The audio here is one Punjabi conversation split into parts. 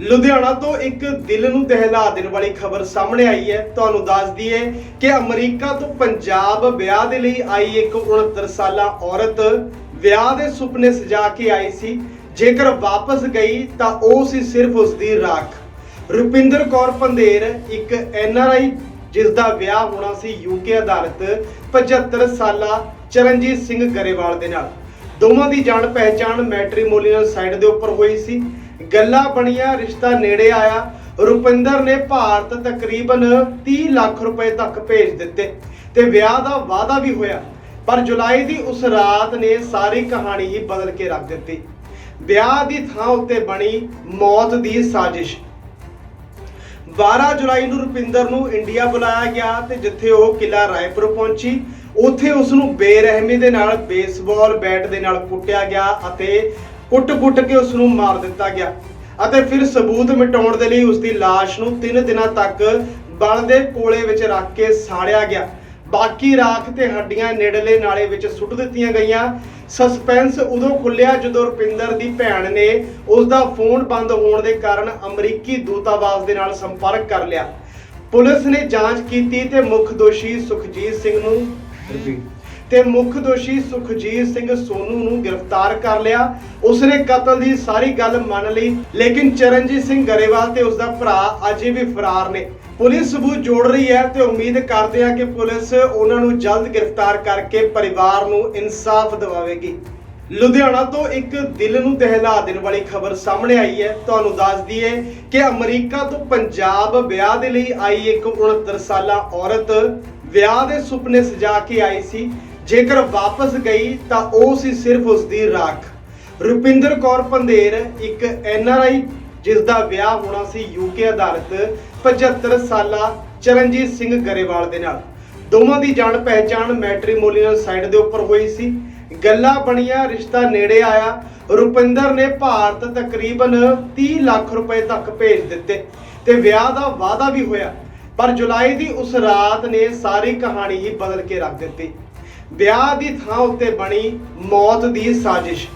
ਲੁਧਿਆਣਾ ਤੋਂ ਇੱਕ ਦਿਲ ਨੂੰ ਦਹਿਲਾ ਦੇਣ ਵਾਲੀ ਖਬਰ ਸਾਹਮਣੇ ਆਈ ਹੈ। ਤੁਹਾਨੂੰ ਦੱਸ ਦਈਏ ਕਿ ਅਮਰੀਕਾ ਤੋਂ ਪੰਜਾਬ ਵਿਆਹ ਦੇ ਲਈ ਆਈ ਇੱਕ 69 ਸਾਲਾ ਔਰਤ ਵਿਆਹ ਦੇ ਸੁਪਨੇ ਸਜਾ ਕੇ ਆਈ ਸੀ। ਜੇਕਰ ਵਾਪਸ ਗਈ ਤਾਂ ਉਹ ਸੀ ਸਿਰਫ ਉਸ ਦੀ ਰਾਖ। ਰੁਪਿੰਦਰ ਕੌਰ ਪੰਧੇਰ ਇੱਕ ਐਨਆਰਆਈ ਜਿਸ ਦਾ ਵਿਆਹ ਹੋਣਾ ਸੀ ਯੂਕੇ ਅਧਾਰਿਤ 75 ਸਾਲਾ ਚਰਨਜੀਤ ਸਿੰਘ ਗਰੇਵਾਲ ਦੇ ਨਾਲ। ਦੋਵਾਂ ਦੀ ਜਾਣ ਪਹਿਚਾਣ ਮੈਟ੍ਰੀਮੋਨੀਅਲ ਸਾਈਟ ਦੇ ਉੱਪਰ ਹੋਈ ਸੀ। ਗੱਲਾਂ ਬਣੀਆਂ, ਰਿਸ਼ਤਾ ਨੇੜੇ ਆਇਆ। ਰੁਪਿੰਦਰ ਨੇ ਭਾਰਤ ਤਕਰੀਬਨ 30 ਲੱਖ ਰੁਪਏ ਤੱਕ ਭੇਜ ਦਿੱਤੇ ਤੇ ਵਿਆਹ ਦਾ ਵਾਅਦਾ ਵੀ ਹੋਇਆ। ਪਰ ਜੁਲਾਈ ਦੀ ਉਸ ਰਾਤ ਨੇ ਸਾਰੀ ਕਹਾਣੀ ਹੀ ਬਦਲ ਕੇ ਰੱਖ ਦਿੱਤੀ। ਵਿਆਹ ਦੀ ਥਾਂ ਉੱਤੇ ਬਣੀ ਮੌਤ ਦੀ ਸਾਜ਼ਿਸ਼। 12 ਜੁਲਾਈ ਨੂੰ ਰੁਪਿੰਦਰ ਨੂੰ ਇੰਡੀਆ ਬੁਲਾਇਆ ਗਿਆ ਤੇ ਜਿੱਥੇ ਉਹ ਕਿਲਾ ਰਾਏਪੁਰ ਪਹੁੰਚੀ, ਉੱਥੇ ਉਸ ਨੂੰ ਬੇਰਹਿਮੀ ਦੇ ਨਾਲ ਬੇਸਬਾਲ ਬੈਟ ਦੇ ਨਾਲ ਕੁੱਟਿਆ ਗਿਆ ਅਤੇ ਕੁੱਟ-ਕੁੱਟ ਕੇ ਉਸ ਨੂੰ ਮਾਰ ਦਿੱਤਾ ਗਿਆ ਅਤੇ ਫਿਰ ਸਬੂਤ ਮਿਟਾਉਣ ਦੇ ਲਈ ਉਸ ਦੀ ਲਾਸ਼ ਨੂੰ 3 ਦਿਨਾਂ ਤੱਕ ਬਲ ਦੇ ਕੋਲੇ ਵਿੱਚ ਰੱਖ ਕੇ ਸਾੜਿਆ ਗਿਆ। ਬਾਕੀ ਰਾਖ ਤੇ ਹੱਡੀਆਂ ਨੇੜਲੇ ਨਾਲੇ ਵਿੱਚ ਸੁੱਟ ਦਿੱਤੀਆਂ ਗਈਆਂ। ਸਸਪੈਂਸ ਉਦੋਂ ਖੁੱਲਿਆ ਜਦੋਂ ਰੁਪਿੰਦਰ ਦੀ ਭੈਣ ਨੇ ਉਸ ਦਾ ਫੋਨ ਬੰਦ ਹੋਣ ਦੇ ਕਾਰਨ ਅਮਰੀਕੀ ਦੂਤਾਵਾਸ ਦੇ ਨਾਲ ਸੰਪਰਕ ਕਰ ਲਿਆ। ਪੁਲਿਸ ਨੇ ਜਾਂਚ ਕੀਤੀ ਤੇ ਮੁੱਖ ਦੋਸ਼ੀ ਸੁਖਜੀਤ ਸਿੰਘ ਨੂੰ ਤੇ ਮੁੱਖ ਦੋਸ਼ੀ ਸੁਖਜੀਤ ਸਿੰਘ ਸੋਨੂ ਨੂੰ ਗ੍ਰਿਫਤਾਰ ਕਰ ਲਿਆ। ਉਸਨੇ ਕਤਲ ਦੀ ਸਾਰੀ ਗੱਲ ਮੰਨ ਲਈ, ਲੇਕਿਨ ਚਰਨਜੀਤ ਸਿੰਘ ਗਰੇਵਾਲ ਤੇ ਉਸਦਾ ਭਰਾ ਅਜੇ ਵੀ ਫਰਾਰ ਨੇ। ਪੁਲਿਸ ਸਬੂਤ ਜੋੜ ਰਹੀ ਹੈ ਤੇ ਉਮੀਦ ਕਰਦੇ ਹਾਂ ਕਿ ਪੁਲਿਸ ਉਹਨਾਂ ਨੂੰ ਜਲਦ ਗ੍ਰਿਫਤਾਰ ਕਰਕੇ ਪਰਿਵਾਰ ਨੂੰ ਇਨਸਾਫ ਦਿਵਾਵੇਗੀ। ਲੁਧਿਆਣਾ ਤੋਂ ਇੱਕ ਦਿਲ ਨੂੰ ਦਹਿਲਾ ਦੇਣ ਵਾਲੀ ਖਬਰ ਸਾਹਮਣੇ ਆਈ ਹੈ। ਤੁਹਾਨੂੰ ਦੱਸ ਦਈਏ ਕਿ ਅਮਰੀਕਾ ਤੋਂ ਪੰਜਾਬ ਵਿਆਹ ਦੇ ਲਈ ਆਈ ਇੱਕ 69 ਸਾਲਾ ਔਰਤ ਵਿਆਹ ਦੇ ਸੁਪਨੇ ਸਜਾ ਕੇ ਆਈ ਸੀ। ਜੇਕਰ ਵਾਪਸ ਗਈ ਤਾਂ ਉਹ ਸੀ ਸਿਰਫ ਉਸ ਦੀ ਰਾਖ। ਰੁਪਿੰਦਰ ਕੌਰ ਪੰਧੇਰ ਇੱਕ ਐਨਆਰਆਈ ਜਿਸ ਦਾ ਵਿਆਹ ਹੋਣਾ ਸੀ ਯੂਕੇ ਅਧਾਰਿਤ 75 ਸਾਲਾ ਚਰਨਜੀਤ ਸਿੰਘ ਗਰੇਵਾਲ ਦੇ ਨਾਲ। ਦੋਵਾਂ ਦੀ ਜਾਣ ਪਹਿਚਾਣ ਮੈਟ੍ਰੀਮੋਨੀਅਲ ਸਾਈਟ ਦੇ ਉੱਪਰ ਹੋਈ ਸੀ। ਗੱਲਾਂ ਬਣੀਆਂ, ਰਿਸ਼ਤਾ ਨੇੜੇ ਆਇਆ। ਰੁਪਿੰਦਰ ਨੇ ਭਾਰਤ ਤਕਰੀਬਨ 30 ਲੱਖ ਰੁਪਏ ਤੱਕ ਭੇਜ ਦਿੱਤੇ ਤੇ ਵਿਆਹ ਦਾ ਵਾਅਦਾ ਵੀ ਹੋਇਆ। ਪਰ ਜੁਲਾਈ ਦੀ ਉਸ ਰਾਤ ਨੇ ਸਾਰੀ ਕਹਾਣੀ ਹੀ ਬਦਲ ਕੇ ਰੱਖ ਦਿੱਤੀ। ਵਿਆਹ ਦੀ ਥਾਂ ਉੱਤੇ ਬਣੀ ਮੌਤ ਦੀ ਸਾਜ਼ਿਸ਼।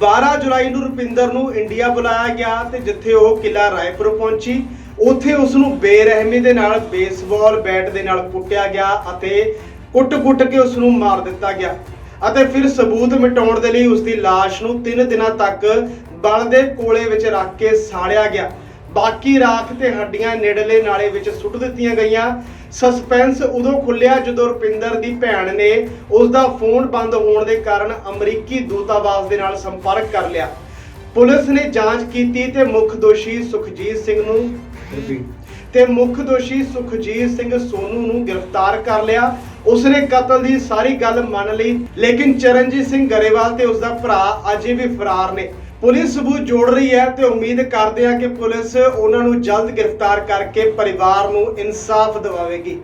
12 ਜੁਲਾਈ ਨੂੰ ਰੁਪਿੰਦਰ ਨੂੰ ਇੰਡੀਆ ਬੁਲਾਇਆ ਗਿਆ ਤੇ ਜਿੱਥੇ ਉਹ ਕਿਲਾ ਰਾਏਪੁਰ ਪਹੁੰਚੀ, ਉੱਥੇ ਉਸ ਨੂੰ ਬੇਰਹਿਮੀ ਦੇ ਨਾਲ ਬੇਸਬਾਲ ਬੈਟ ਦੇ ਨਾਲ ਕੁੱਟਿਆ ਗਿਆ ਅਤੇ ਕੁੱਟ-ਕੁੱਟ ਕੇ ਉਸ ਨੂੰ ਮਾਰ ਦਿੱਤਾ ਗਿਆ ਅਤੇ ਫਿਰ ਸਬੂਤ ਮਿਟਾਉਣ ਦੇ ਲਈ ਉਸ ਦੀ ਲਾਸ਼ ਨੂੰ 3 ਦਿਨਾਂ ਤੱਕ ਬਲ ਦੇ ਕੋਲੇ ਵਿੱਚ ਰੱਖ ਕੇ ਸਾੜਿਆ ਗਿਆ। ਬਾਕੀ ਰਾਖ ਤੇ ਹੱਡੀਆਂ ਨੇੜਲੇ ਨਾਲੇ ਵਿੱਚ ਸੁੱਟ ਦਿੱਤੀਆਂ ਗਈਆਂ। ਸਸਪੈਂਸ ਉਦੋਂ ਖੁੱਲਿਆ ਜਦੋਂ ਰੁਪਿੰਦਰ ਦੀ ਭੈਣ ਨੇ ਉਸ ਦਾ ਫੋਨ ਬੰਦ ਹੋਣ ਦੇ ਕਾਰਨ ਅਮਰੀਕੀ ਦੂਤਾਵਾਸ ਦੇ ਨਾਲ ਸੰਪਰਕ ਕਰ ਲਿਆ। ਪੁਲਿਸ ਨੇ ਜਾਂਚ ਕੀਤੀ ਤੇ ਮੁੱਖ ਦੋਸ਼ੀ ਸੁਖਜੀਤ ਸਿੰਘ ਨੂੰ ਤੇ ਮੁੱਖ ਦੋਸ਼ੀ ਸੁਖਜੀਤ ਸਿੰਘ ਸੋਨੂ ਨੂੰ ਗ੍ਰਿਫਤਾਰ ਕਰ ਲਿਆ। ਉਸਨੇ ਕਤਲ ਦੀ ਸਾਰੀ ਗੱਲ ਮੰਨ ਲਈ ਲੇਕਿਨ ਚਰਨਜੀਤ ਸਿੰਘ ਗਰੇਵਾਲ ਤੇ ਉਸਦਾ ਭਰਾ ਅਜੇ ਵੀ ਫਰਾਰ ਨੇ। ਪੁਲਿਸ ਸਬੂਤ ਜੋੜ ਰਹੀ ਹੈ ਤੇ ਉਮੀਦ ਕਰਦੇ ਹਾਂ ਕਿ ਪੁਲਿਸ ਉਹਨਾਂ ਨੂੰ ਜਲਦ ਗ੍ਰਿਫਤਾਰ ਕਰਕੇ ਪਰਿਵਾਰ ਨੂੰ ਇਨਸਾਫ ਦਿਵਾਵੇਗੀ।